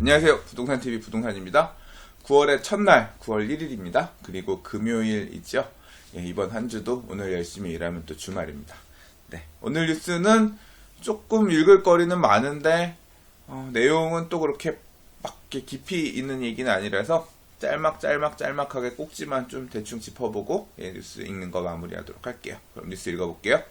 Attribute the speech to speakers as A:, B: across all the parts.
A: 안녕하세요. 부동산TV 부동산입니다. 9월의 첫날, 9월 1일입니다. 그리고 금요일이죠. 예, 이번 한 주도 오늘 열심히 일하면 또 주말입니다. 네, 오늘 뉴스는 조금 읽을 거리는 많은데, 어, 내용은 또 그렇게 막 깊이 있는 얘기는 아니라서 짤막 짤막 짤막하게 꼭지만 좀 대충 짚어보고 예, 뉴스 읽는 거 마무리하도록 할게요. 그럼 뉴스 읽어볼게요.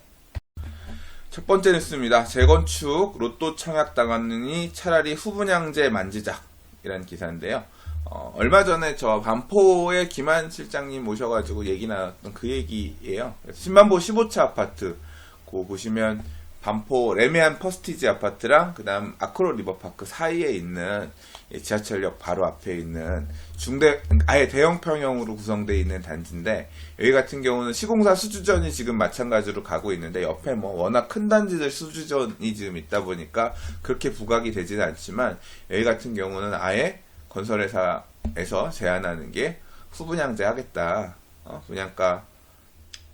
A: 첫 번째 뉴스입니다. 재건축 로또 청약 당하느니 차라리 후분양제 만지작이라는 기사인데요. 어, 얼마 전에 저 반포의 김한 실장님 모셔가지고 얘기 나눴던 그 얘기예요. 10만보 15차 아파트 고 보시면 반포 레미안 퍼스티지 아파트랑 그다음 아크로 리버파크 사이에 있는 이 지하철역 바로 앞에 있는 중대 아예 대형 평형으로 구성되어 있는 단지인데 여기 같은 경우는 시공사 수주전이 지금 마찬가지로 가고 있는데 옆에 뭐 워낙 큰 단지들 수주전이 지금 있다 보니까 그렇게 부각이 되지는 않지만 여기 같은 경우는 아예 건설회사에서 제안하는 게 후분양제 하겠다. 어, 분양가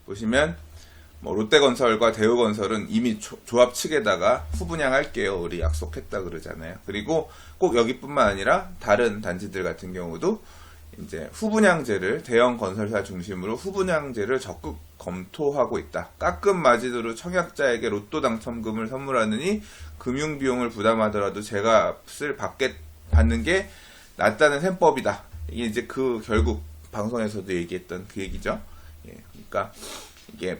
A: 보시면 뭐 롯데건설과 대우건설은 이미 조, 조합 측에다가 후분양할게요. 우리 약속했다 그러잖아요. 그리고 꼭 여기뿐만 아니라 다른 단지들 같은 경우도 이제 후분양제를 대형 건설사 중심으로 후분양제를 적극 검토하고 있다. 깎은 마진으로 청약자에게 로또 당첨금을 선물하느니 금융 비용을 부담하더라도 제값을 받게 받는 게 낫다는 셈법이다. 이게 이제 그 결국 방송에서도 얘기했던 그 얘기죠. 예, 그러니까 이게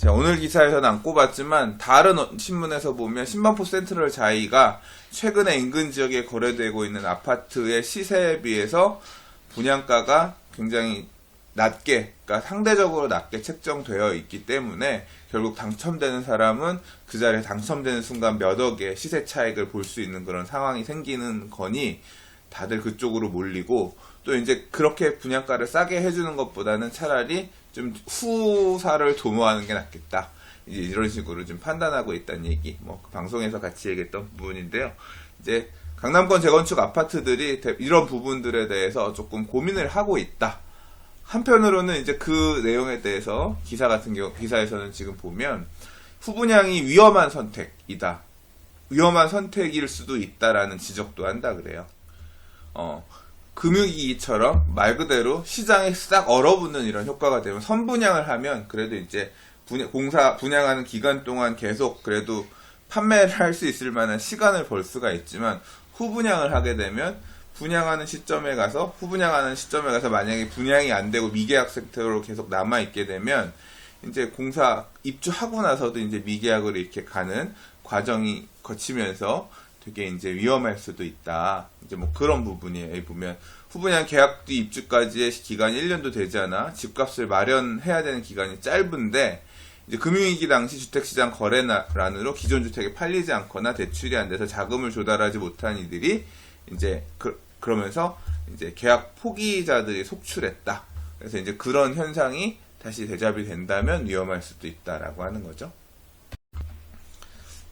A: 자, 오늘 기사에서는 안 꼽았지만 다른 어- 신문에서 보면 신반포 센트럴 자이가 최근에 인근 지역에 거래되고 있는 아파트의 시세에 비해서 분양가가 굉장히 낮게, 그러니까 상대적으로 낮게 책정되어 있기 때문에 결국 당첨되는 사람은 그 자리에 당첨되는 순간 몇 억의 시세 차익을 볼 수 있는 그런 상황이 생기는 거니 다들 그쪽으로 몰리고 또 이제 그렇게 분양가를 싸게 해주는 것보다는 차라리 좀 후사를 도모하는 게 낫겠다. 이제 이런 식으로 좀 판단하고 있다는 얘기. 뭐그 방송에서 같이 얘기했던 부분인데요. 이제 강남권 재건축 아파트들이 대- 이런 부분들에 대해서 조금 고민을 하고 있다. 한편으로는 이제 그 내용에 대해서 기사 같은 경우 기사에서는 지금 보면 후분양이 위험한 선택이다. 위험한 선택일 수도 있다라는 지적도 한다 그래요. 어, 금융위기처럼 말 그대로 시장에 싹 얼어붙는 이런 효과가 되면 선분양을 하면 그래도 이제 분야- 공사 분양하는 기간 동안 계속 그래도 판매를 할 수 있을 만한 시간을 벌 수가 있지만 후분양을 하게 되면 분양하는 시점에 가서 후분양하는 시점에 가서 만약에 분양이 안 되고 미계약 상태로 계속 남아 있게 되면 이제 공사 입주하고 나서도 이제 미계약으로 이렇게 가는 과정이 거치면서 되게 이제 위험할 수도 있다. 이제 뭐 그런 부분이에요. 보면 후분양 계약 뒤 입주까지의 기간이 1년도 되지 않아 집값을 마련해야 되는 기간이 짧은데 이제 금융위기 당시 주택시장 거래란으로 기존 주택이 팔리지 않거나 대출이 안 돼서 자금을 조달하지 못한 이들이 이제 그, 그러면서 이제 계약 포기자들이 속출했다. 그래서 이제 그런 현상이 다시 대잡이 된다면 위험할 수도 있다라고 하는 거죠.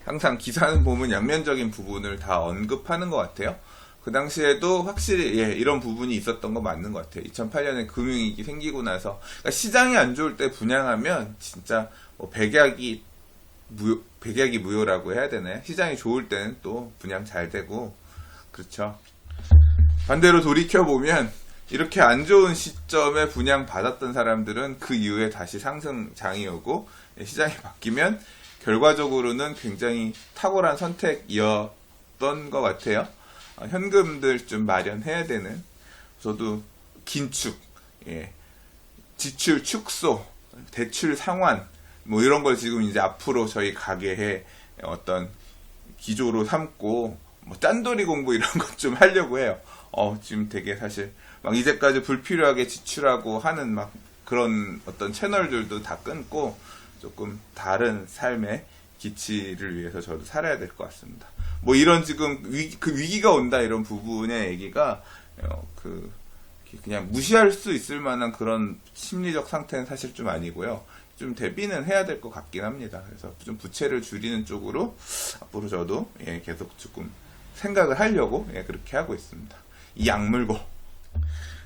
A: 항상 기사는 보면 양면적인 부분을 다 언급하는 것 같아요. 그 당시에도 확실히 예, 이런 부분이 있었던 거 맞는 것 같아요. 2008년에 금융위기 생기고 나서 그러니까 시장이 안 좋을 때 분양하면 진짜 뭐 백약이 무효, 백약이 무효라고 해야 되나요? 시장이 좋을 때는 또 분양 잘 되고 그렇죠. 반대로 돌이켜 보면 이렇게 안 좋은 시점에 분양 받았던 사람들은 그 이후에 다시 상승장이 오고 예, 시장이 바뀌면 결과적으로는 굉장히 탁월한 선택이었던 것 같아요. 어, 현금들 좀 마련해야 되는 저도 긴축, 예, 지출 축소, 대출 상환 뭐 이런 걸 지금 이제 앞으로 저희 가게에 어떤 기조로 삼고 뭐 짠돌이 공부 이런 것 좀 하려고 해요. 어 지금 되게 사실 막 이제까지 불필요하게 지출하고 하는 막 그런 어떤 채널들도 다 끊고 조금 다른 삶의 기치를 위해서 저도 살아야 될 것 같습니다. 뭐 이런 지금 위, 그 위기가 온다 이런 부분의 얘기가 어, 그 그냥 무시할 수 있을 만한 그런 심리적 상태는 사실 좀 아니고요. 좀 대비는 해야 될 것 같긴 합니다. 그래서 좀 부채를 줄이는 쪽으로 앞으로 저도 예, 계속 조금 생각을 하려고 예, 그렇게 하고 있습니다. 이 약물고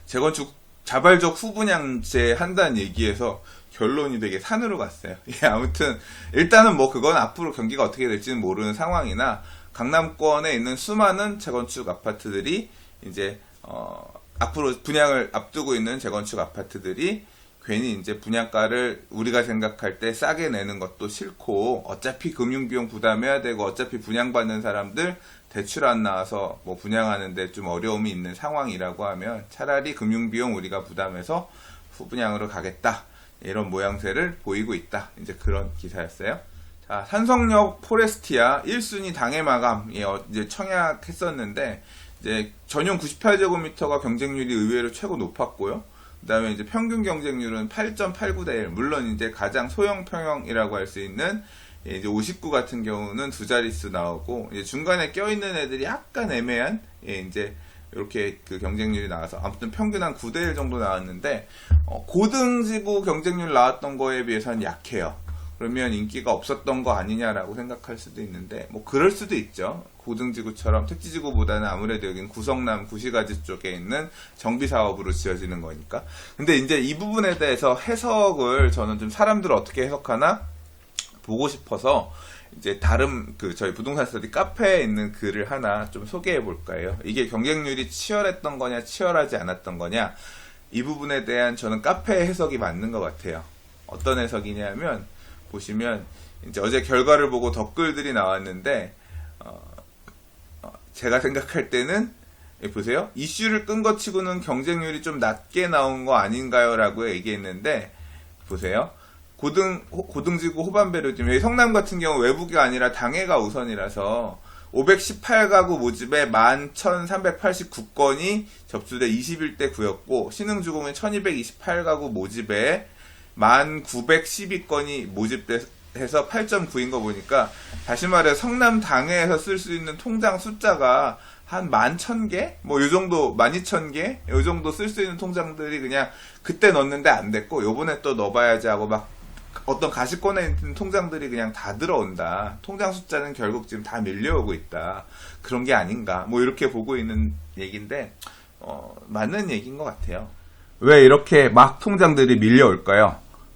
A: 재건축 자발적 후분양제 한다는 얘기에서 결론이 되게 산으로 갔어요. 예, 아무튼 일단은 뭐 그건 앞으로 경기가 어떻게 될지는 모르는 상황이나 강남권에 있는 수많은 재건축 아파트들이 이제 어, 앞으로 분양을 앞두고 있는 재건축 아파트들이 괜히 이제 분양가를 우리가 생각할 때 싸게 내는 것도 싫고 어차피 금융비용 부담해야 되고 어차피 분양받는 사람들 대출 안 나와서 뭐 분양하는데 좀 어려움이 있는 상황이라고 하면 차라리 금융비용 우리가 부담해서 후분양으로 가겠다 이런 모양새를 보이고 있다 이제 그런 기사였어요. 자 산성역 포레스티아 1순위 당해 마감 예, 어, 이제 청약했었는데 이제 전용 98제곱미터가 경쟁률이 의외로 최고 높았고요. 그 다음에 이제 평균 경쟁률은 8.89대 1. 물론 이제 가장 소형 평형이라고 할 수 있는 예, 이제 59 같은 경우는 두 자릿수 나오고 이제 중간에 껴있는 애들이 약간 애매한 예, 이제 이렇게 그 경쟁률이 나와서 아무튼 평균 한 9대 1 정도 나왔는데 어, 고등지구 경쟁률 나왔던 거에 비해서는 약해요. 그러면 인기가 없었던 거 아니냐라고 생각할 수도 있는데 뭐 그럴 수도 있죠. 고등지구처럼 택지지구보다는 아무래도 여긴 구성남 구시가지 쪽에 있는 정비 사업으로 지어지는 거니까. 근데 이제 이 부분에 대해서 해석을 저는 좀 사람들 어떻게 해석하나 보고 싶어서 이제 다른 그 저희 부동산 스터디 카페에 있는 글을 하나 좀 소개해 볼까요? 이게 경쟁률이 치열했던 거냐 치열하지 않았던 거냐 이 부분에 대한 저는 카페 해석이 맞는 것 같아요. 어떤 해석이냐면 보시면 이제 어제 결과를 보고 댓글들이 나왔는데 어, 어, 제가 생각할 때는 예, 보세요 이슈를 끈 것 치고는 경쟁률이 좀 낮게 나온 거 아닌가요라고 얘기했는데 보세요 고등 호- 고등지구 호반배로 지금 성남 같은 경우 외부가 아니라 당해가 우선이라서 518가구 모집에 11,389건이 접수돼 21대 9였고 신흥주공은 1,228가구 모집에 1,912건이 모집돼서 8.9인 거 보니까 다시 말해 성남 당해에서 쓸 수 있는 통장 숫자가 한 11,000개? 뭐 요 정도 12,000개? 요 정도 쓸 수 있는 통장들이 그냥 그때 넣었는데 안 됐고 요번에 또 넣어봐야지 하고 막 어떤 가시권에 있는 통장들이 그냥 다 들어온다. 통장 숫자는 결국 지금 다 밀려오고 있다. 그런 게 아닌가. 뭐 이렇게 보고 있는 얘기인데, 어, 맞는 얘기인 것 같아요. 왜 이렇게 막 통장들이 밀려올까요?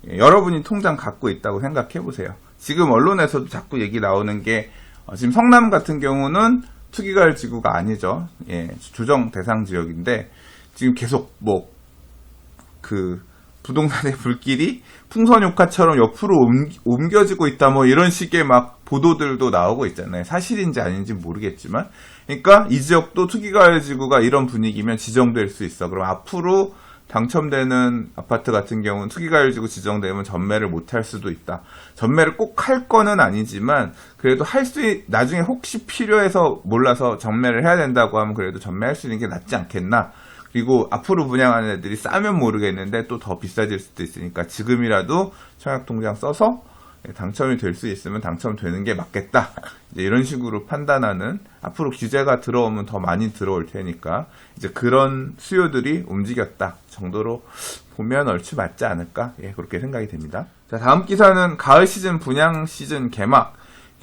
A: 예, 여러분이 통장 갖고 있다고 생각해 보세요. 지금 언론에서도 자꾸 얘기 나오는 게, 어, 지금 성남 같은 경우는 투기가을 지구가 아니죠. 예, 조정 대상 지역인데, 지금 계속 뭐, 그 부동산의 불길이 풍선 효과처럼 옆으로 옮겨지고 있다 뭐 이런 식의 막 보도들도 나오고 있잖아요. 사실인지 아닌지 모르겠지만 그러니까 이 지역도 투기가을 지구가 이런 분위기면 지정될 수 있어. 그럼 앞으로 당첨되는 아파트 같은 경우는 투기가을 지구 지정되면 전매를 못 할 수도 있다. 전매를 꼭 할 거는 아니지만 그래도 할 수 나중에 혹시 필요해서 몰라서 전매를 해야 된다고 하면 그래도 전매할 수 있는 게 낫지 않겠나? 그리고 앞으로 분양하는 애들이 싸면 모르겠는데 또 더 비싸질 수도 있으니까 지금이라도 청약통장 써서 당첨이 될 수 있으면 당첨되는 게 맞겠다. 이제 이런 식으로 판단하는 앞으로 규제가 들어오면 더 많이 들어올 테니까 이제 그런 수요들이 움직였다 정도로 보면 얼추 맞지 않을까? 예, 그렇게 생각이 됩니다. 자, 다음 기사는 가을 시즌 분양 시즌 개막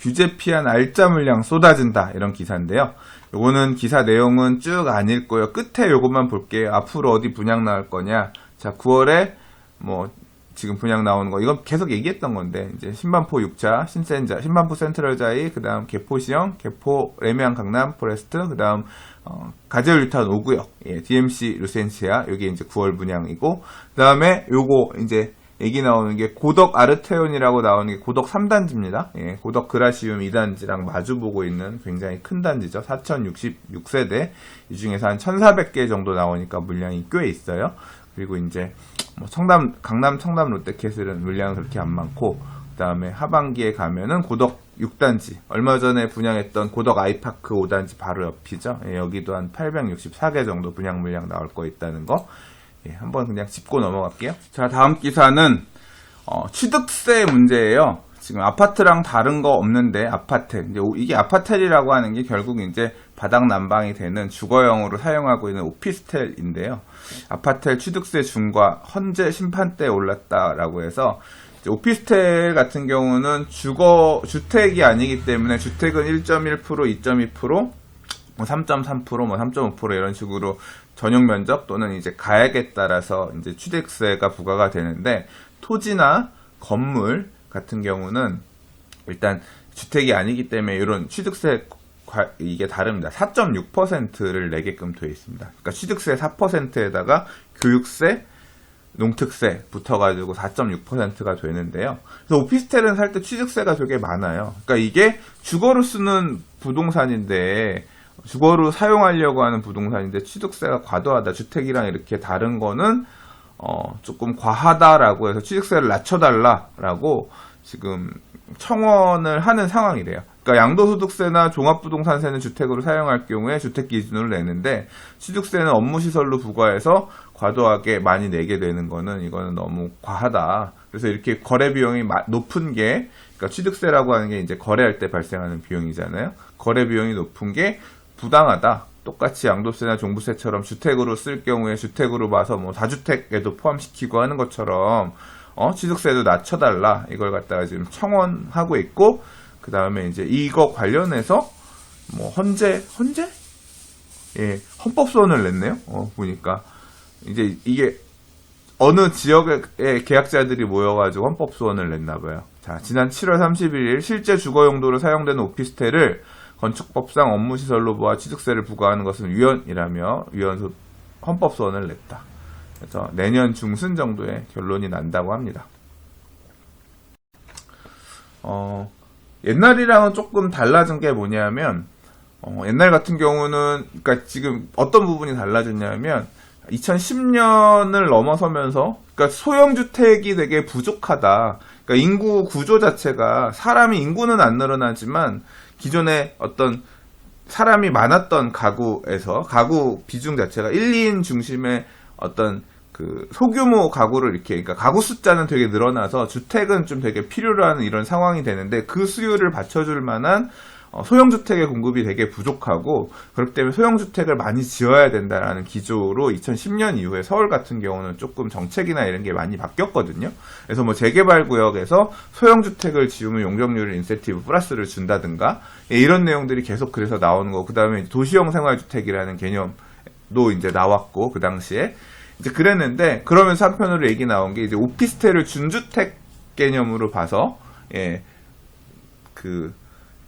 A: 규제 피한 알짜 물량 쏟아진다 이런 기사인데요. 요거는 기사 내용은 쭉 안 읽고요. 끝에 요것만 볼게요. 앞으로 어디 분양 나올 거냐. 자, 9월에 뭐 지금 분양 나오는 거 이건 계속 얘기했던 건데 이제 신반포 6차, 신센자, 신반포 센트럴자이, 그다음 개포시형, 개포 레미안 강남 포레스트, 그다음 어, 가재울 유탄 5구역, 예, DMC 루센시아 여기 이제 9월 분양이고 그다음에 요거 이제 얘기 나오는 게 고덕 아르테온이라고 나오는 게 고덕 3단지입니다. 예, 고덕 그라시움 2단지랑 마주보고 있는 굉장히 큰 단지죠. 4066세대. 이 중에서 한 1400개 정도 나오니까 물량이 꽤 있어요. 그리고 이제 뭐 청담, 강남 청담 롯데캐슬은 물량은 그렇게 안 많고, 그 다음에 하반기에 가면은 고덕 6단지. 얼마 전에 분양했던 고덕 아이파크 5단지 바로 옆이죠. 예, 여기도 한 864개 정도 분양 물량 나올 거 있다는 거. 예, 한번 그냥 짚고 넘어갈게요. 자, 다음 기사는 어, 취득세 문제예요. 지금 아파트랑 다른 거 없는데 아파트 이제 오- 이게 아파텔이라고 하는 게 결국 이제 바닥 난방이 되는 주거용으로 사용하고 있는 오피스텔인데요. 아파텔 취득세 중과 헌재 심판대에 올랐다라고 해서 오피스텔 같은 경우는 주거 주택이 아니기 때문에 주택은 1.1% 2.2%뭐 3.3%, 뭐 3.5% 이런 식으로 전용 면적 또는 이제 가액에 따라서 이제 취득세가 부과가 되는데 토지나 건물 같은 경우는 일단 주택이 아니기 때문에 이런 취득세 과- 이게 다릅니다. 4.6%를 내게끔 되어 있습니다. 그러니까 취득세 4%에다가 교육세, 농특세 붙어가지고 4.6%가 되는데요. 그래서 오피스텔은 살 때 취득세가 되게 많아요. 그러니까 이게 주거로 쓰는 부동산인데 주거로 사용하려고 하는 부동산인데 취득세가 과도하다. 주택이랑 이렇게 다른 거는 어, 조금 과하다라고 해서 취득세를 낮춰달라라고 지금 청원을 하는 상황이래요. 그러니까 양도소득세나 종합부동산세는 주택으로 사용할 경우에 주택 기준으로 내는데 취득세는 업무시설로 부과해서 과도하게 많이 내게 되는 거는 이거는 너무 과하다. 그래서 이렇게 거래 비용이 마- 높은 게 그러니까 취득세라고 하는 게 이제 거래할 때 발생하는 비용이잖아요. 거래 비용이 높은 게 부당하다. 똑같이 양도세나 종부세처럼 주택으로 쓸 경우에 주택으로 봐서 뭐 다주택에도 포함시키고 하는 것처럼 어, 취득세도 낮춰달라 이걸 갖다가 지금 청원하고 있고 그 다음에 이제 이거 관련해서 뭐 헌재 헌재 예 헌법 소원을 냈네요. 어 보니까 이제 이게 어느 지역의 계약자들이 모여가지고 헌법 소원을 냈나 봐요. 자 지난 7월 31일 실제 주거 용도로 사용되는 오피스텔을 건축법상 업무시설로 보아 취득세를 부과하는 것은 위헌이라며 위헌 헌법 소원을 냈다. 그래서 내년 중순 정도에 결론이 난다고 합니다. 어, 옛날이랑은 조금 달라진 게 뭐냐면, 어, 옛날 같은 경우는, 그러니까 지금 어떤 부분이 달라졌냐면, 2010년을 넘어서면서, 그러니까 소형 주택이 되게 부족하다. 그러니까 인구 구조 자체가 사람이 인구는 안 늘어나지만 기존에 어떤 사람이 많았던 가구에서 가구 비중 자체가 1, 2인 중심의 어떤 그 소규모 가구를 이렇게 그러니까 가구 숫자는 되게 늘어나서 주택은 좀 되게 필요로 하는 이런 상황이 되는데 그 수요를 받쳐줄 만한 어, 소형 주택의 공급이 되게 부족하고 그렇기 때문에 소형 주택을 많이 지어야 된다라는 기조로 2010년 이후에 서울 같은 경우는 조금 정책이나 이런 게 많이 바뀌었거든요. 그래서 뭐 재개발 구역에서 소형 주택을 지으면 용적률 인센티브 플러스를 준다든가 예, 이런 내용들이 계속 그래서 나오는 거고 그 다음에 도시형 생활주택이라는 개념도 이제 나왔고 그 당시에 이제 그랬는데 그러면서 한편으로 얘기 나온 게 이제 오피스텔을 준주택 개념으로 봐서 예 그,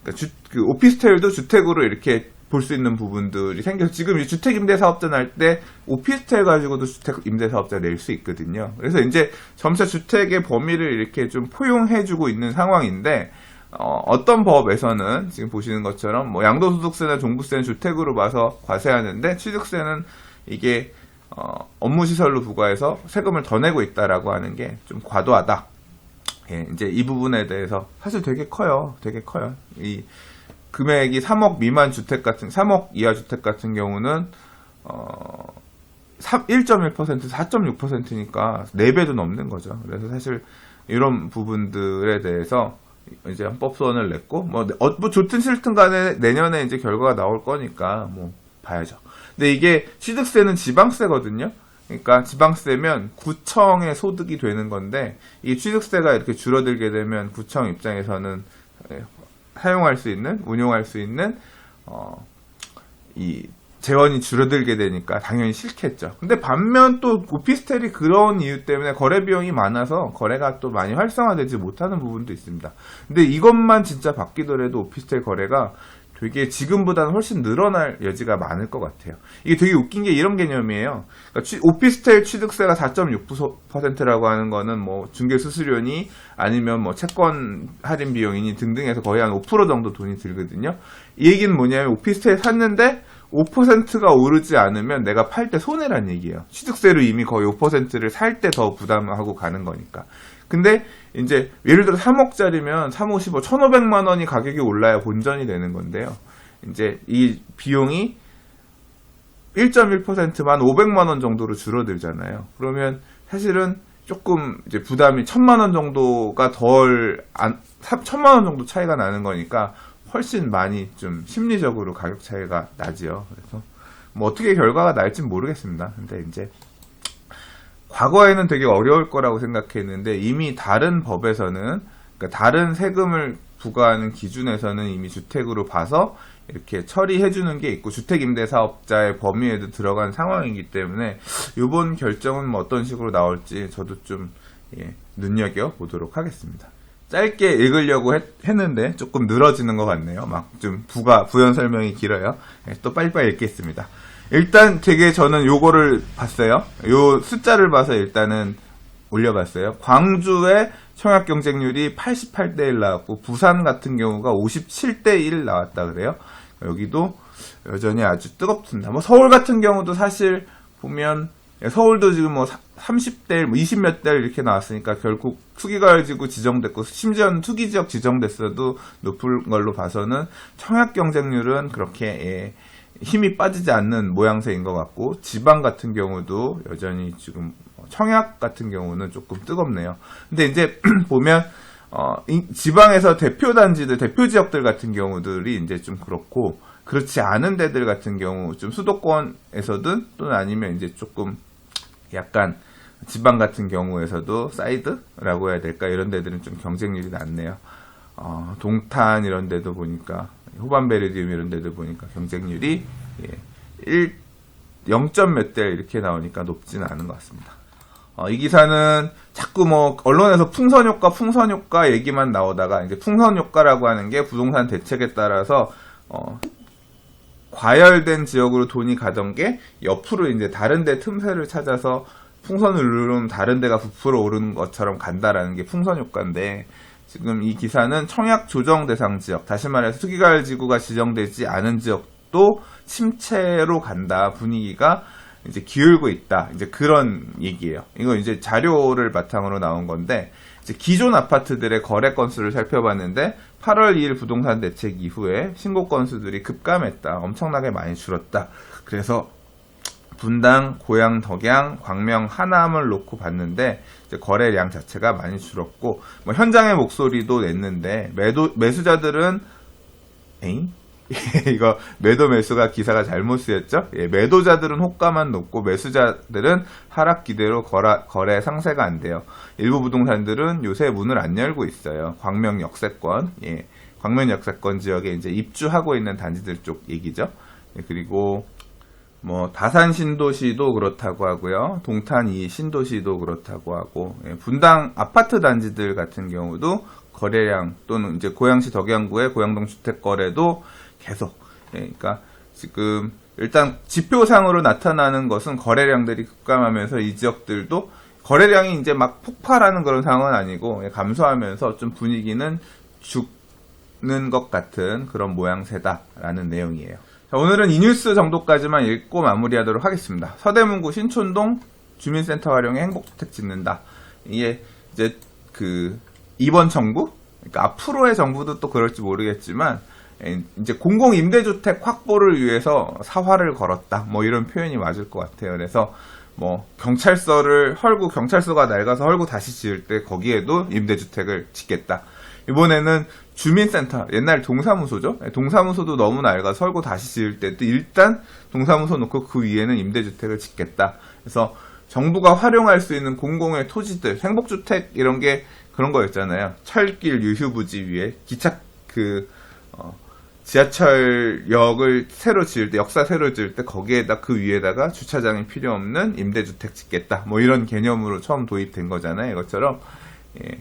A: 그러니까 주, 그 오피스텔도 주택으로 이렇게 볼 수 있는 부분들이 생겨서 지금 이 주택 임대 사업자 날 때 오피스텔 가지고도 주택 임대 사업자 낼 수 있거든요. 그래서 이제 점차 주택의 범위를 이렇게 좀 포용해주고 있는 상황인데 어, 떤 법에서는 지금 보시는 것처럼 뭐 양도소득세나 종부세는 주택으로 봐서 과세하는데 취득세는 이게 어, 업무시설로 부과해서 세금을 더 내고 있다라고 하는 게 좀 과도하다. 예, 이제 이 부분에 대해서 사실 되게 커요. 되게 커요. 이 금액이 3억 미만 주택 같은 3억 이하 주택 같은 경우는 어 1.1% 4.6%니까 4배도 넘는 거죠. 그래서 사실 이런 부분들에 대해서 이제 헌법 소원을 냈고 뭐, 어, 뭐 좋든 싫든 간에 내년에 이제 결과가 나올 거니까 뭐 봐야죠. 근데 이게 취득세는 지방세거든요. 그러니까 지방세면 구청의 소득이 되는 건데 이 취득세가 이렇게 줄어들게 되면 구청 입장에서는 예, 사용할 수 있는 운용할 수 있는 어, 이 재원이 줄어들게 되니까 당연히 싫겠죠. 근데 반면 또 오피스텔이 그런 이유 때문에 거래 비용이 많아서 거래가 또 많이 활성화되지 못하는 부분도 있습니다. 근데 이것만 진짜 바뀌더라도 오피스텔 거래가 되게 지금보다는 훨씬 늘어날 여지가 많을 것 같아요. 이게 되게 웃긴 게 이런 개념이에요. 그러니까 취- 오피스텔 취득세가 4.6%라고 하는 거는 뭐 중개 수수료니 아니면 뭐 채권 할인 비용이니 등등해서 거의 한 5% 정도 돈이 들거든요. 이 얘기는 뭐냐면 오피스텔 샀는데 5%가 오르지 않으면 내가 팔 때 손해란 얘기예요. 취득세로 이미 거의 5%를 살 때 더 부담하고 가는 거니까. 근데 이제 예를 들어 3억짜리면 3, 5, 15, 1,500만 원이 가격이 올라야 본전이 되는 건데요. 이제 이 비용이 1.1%만 500만 원 정도로 줄어들잖아요. 그러면 사실은 조금 이제 부담이 1000만 원 정도가 덜 안, 1000만 원 정도 차이가 나는 거니까 훨씬 많이 좀 심리적으로 가격 차이가 나지요. 그래서 뭐 어떻게 결과가 날진 모르겠습니다. 근데 이제 과거에는 되게 어려울 거라고 생각했는데 이미 다른 법에서는 그러니까 다른 세금을 부과하는 기준에서는 이미 주택으로 봐서 이렇게 처리해 주는 게 있고 주택 임대 사업자의 범위에도 들어간 상황이기 때문에 이번 결정은 뭐 어떤 식으로 나올지 저도 좀 예, 눈여겨 보도록 하겠습니다. 짧게 읽으려고 했, 는데 조금 늘어지는 것 같네요. 막 좀 부가 부연 설명이 길어요. 예, 또 빨리빨리 읽겠습니다. 일단 되게 저는 요거를 봤어요. 요 숫자를 봐서 일단은 올려봤어요. 광주의 청약 경쟁률이 88대 1 나왔고 부산 같은 경우가 57대 1 나왔다 그래요. 여기도 여전히 아주 뜨겁습니다. 뭐 서울 같은 경우도 사실 보면 서울도 지금 뭐 30대 1, 20몇 대 1 이렇게 나왔으니까 결국 투기가지고 지정됐고 심지어는 투기 지역 지정됐어도 높은 걸로 봐서는 청약 경쟁률은 그렇게 예, 힘이 빠지지 않는 모양새인 것 같고 지방 같은 경우도 여전히 지금 청약 같은 경우는 조금 뜨겁네요. 근데 이제 보면 어, 이- 지방에서 대표 단지들, 대표 지역들 같은 경우들이 이제 좀 그렇고 그렇지 않은 데들 같은 경우 좀 수도권에서든 또는 아니면 이제 조금 약간 지방 같은 경우에서도 사이드라고 해야 될까 이런 데들은 좀 경쟁률이 낮네요. 어, 동탄 이런 데도 보니까 후반베리디움 이런 데도 보니까 경쟁률이 예, 1 0점 몇대 이렇게 나오니까 높지는 않은 것 같습니다. 어, 이 기사는 자꾸 뭐 언론에서 풍선 효과, 풍선 효과 얘기만 나오다가 이제 풍선 효과라고 하는 게 부동산 대책에 따라서 어, 과열된 지역으로 돈이 가던 게 옆으로 이제 다른 데 틈새를 찾아서 풍선을 누르면 다른 데가 부풀어 오르는 것처럼 간다라는 게 풍선 효과인데 지금 이 기사는 청약 조정 대상 지역, 다시 말해서 투기가열 지구가 지정되지 않은 지역도 침체로 간다 분위기가 이제 기울고 있다. 이제 그런 얘기예요. 이거 이제 자료를 바탕으로 나온 건데 이제 기존 아파트들의 거래 건수를 살펴봤는데 8월 2일 부동산 대책 이후에 신고 건수들이 급감했다. 엄청나게 많이 줄었다. 그래서 분당, 고양, 덕양, 광명, 하남을 놓고 봤는데 거래량 자체가 많이 줄었고 뭐 현장의 목소리도 냈는데 매도 매수자들은 에잉? 이거 매도 매수가 기사가 잘못 쓰였죠? 예, 매도자들은 호가만 높고 매수자들은 하락 기대로 거래, 거래 상세가 안 돼요. 일부 부동산들은 요새 문을 안 열고 있어요. 광명 역세권, 예, 광명 역세권 지역에 이제 입주하고 있는 단지들 쪽 얘기죠. 예, 그리고 뭐 다산 신도시도 그렇다고 하고요. 동탄 이 신도시도 그렇다고 하고 예, 분당 아파트 단지들 같은 경우도 거래량 또는 이제 고양시 덕양구의 고양동 주택 거래도 계속 예, 그러니까 지금 일단 지표상으로 나타나는 것은 거래량들이 급감하면서 이 지역들도 거래량이 이제 막 폭발하는 그런 상황은 아니고 예, 감소하면서 좀 분위기는 죽는 것 같은 그런 모양새다라는 내용이에요. 자, 오늘은 이 뉴스 정도까지만 읽고 마무리하도록 하겠습니다. 서대문구 신촌동 주민센터 활용해 행복주택 짓는다. 이게 이제 그 이번 정부, 그러니까 앞으로의 정부도 또 그럴지 모르겠지만 에, 이제 공공 임대주택 확보를 위해서 사활을 걸었다. 뭐 이런 표현이 맞을 것 같아요. 그래서 뭐 경찰서를 헐고 경찰서가 낡아서 헐고 다시 지을 때 거기에도 임대주택을 짓겠다. 이번에는 주민센터 옛날 동사무소죠. 예, 동사무소도 너무 낡아서 헐고 다시 지을 때도 일단 동사무소 놓고 그 위에는 임대주택을 짓겠다. 그래서 정부가 활용할 수 있는 공공의 토지들, 행복주택 이런 게 그런 거 있잖아요. 철길 유휴부지 위에 기차 그 어, 지하철역을 새로 지을 때, 역사 새로 지을 때 거기에다 그 위에다가 주차장이 필요 없는 임대주택 짓겠다. 뭐 이런 개념으로 처음 도입된 거잖아요. 이것처럼 예.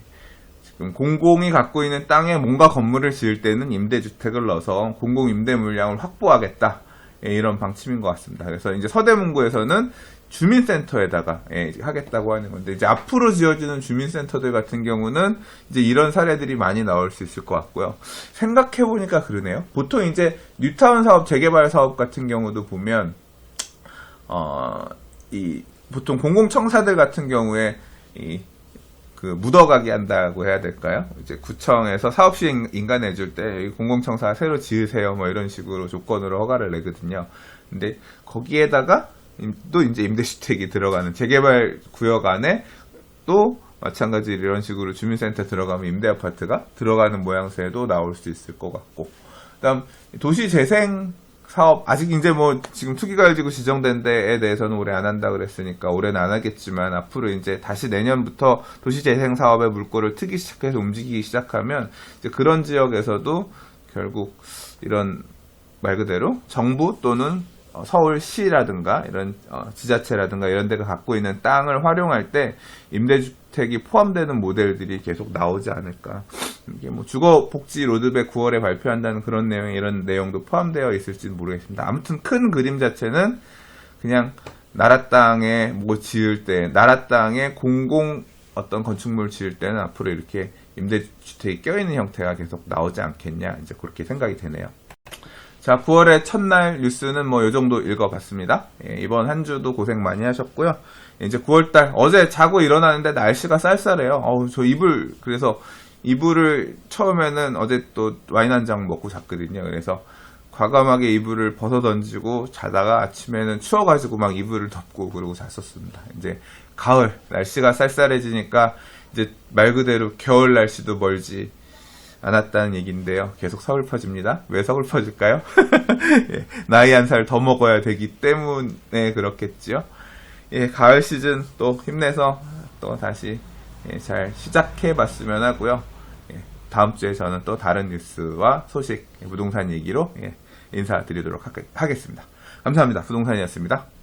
A: 공공이 갖고 있는 땅에 뭔가 건물을 지을 때는 임대주택을 넣어서 공공 임대 물량을 확보하겠다. 예, 이런 방침인 것 같습니다. 그래서 이제 서대문구에서는 주민센터에다가 예, 하겠다고 하는 건데 이제 앞으로 지어지는 주민센터들 같은 경우는 이제 이런 사례들이 많이 나올 수 있을 것 같고요. 생각해 보니까 그러네요. 보통 이제 뉴타운 사업 재개발 사업 같은 경우도 보면 어, 이 보통 공공청사들 같은 경우에 이 그 묻어가게 한다고 해야 될까요? 이제 구청에서 사업 시행 인가 내줄 때 공공청사 새로 지으세요 뭐 이런 식으로 조건으로 허가를 내거든요. 근데 거기에다가 임- 또 이제 임대주택이 들어가는 재개발 구역 안에 또 마찬가지로 이런 식으로 주민센터 들어가면 임대 아파트가 들어가는 모양새도 나올 수 있을 것 같고 그다음 도시 재생 사업 아직 이제 뭐 지금 투기가열지구 지정된 데에 대해서는 올해 안 한다 그랬으니까 올해는 안 하겠지만 앞으로 이제 다시 내년부터 도시재생 사업의 물꼬를 트기 시작해서 움직이기 시작하면 이제 그런 지역에서도 결국 이런 말 그대로 정부 또는 어, 서울시라든가 이런 어, 지자체라든가 이런 데가 갖고 있는 땅을 활용할 때 임대주택이 포함되는 모델들이 계속 나오지 않을까. 이게 뭐 주거 복지 로드맵 9월에 발표한다는 그런 내용 이런 내용도 포함되어 있을지는 모르겠습니다. 아무튼 큰 그림 자체는 그냥 나라 땅에 뭐 지을 때 나라 땅에 공공 어떤 건축물 지을 때는 앞으로 이렇게 임대주택이 껴있는 형태가 계속 나오지 않겠냐 이제 그렇게 생각이 되네요. 자, 9월의 첫날 뉴스는 뭐요 정도 읽어봤습니다. 예, 이번 한 주도 고생 많이 하셨고요. 이제 9월달 어제 자고 일어나는데 날씨가 쌀쌀해요. 어우 저 이불 그래서 이불을 처음에는 어제 또 와인 한 잔 먹고 잤거든요. 그래서 과감하게 이불을 벗어 던지고 자다가 아침에는 추워가지고 막 이불을 덮고 그러고 잤었습니다. 이제 가을 날씨가 쌀쌀해지니까 이제 말 그대로 겨울 날씨도 멀지 않았다는 얘기인데요. 계속 서글퍼집니다. 왜 서글퍼질까요? 예, 나이 한 살 더 먹어야 되기 때문에 그렇겠지요. 예, 가을 시즌 또 힘내서 또 다시 예, 잘 시작해 봤으면 하고요. 예, 다음 주에 저는 또 다른 뉴스와 소식, 예, 부동산 얘기로 예, 인사드리도록 하겠- 하겠습니다. 감사합니다. 부동산이었습니다.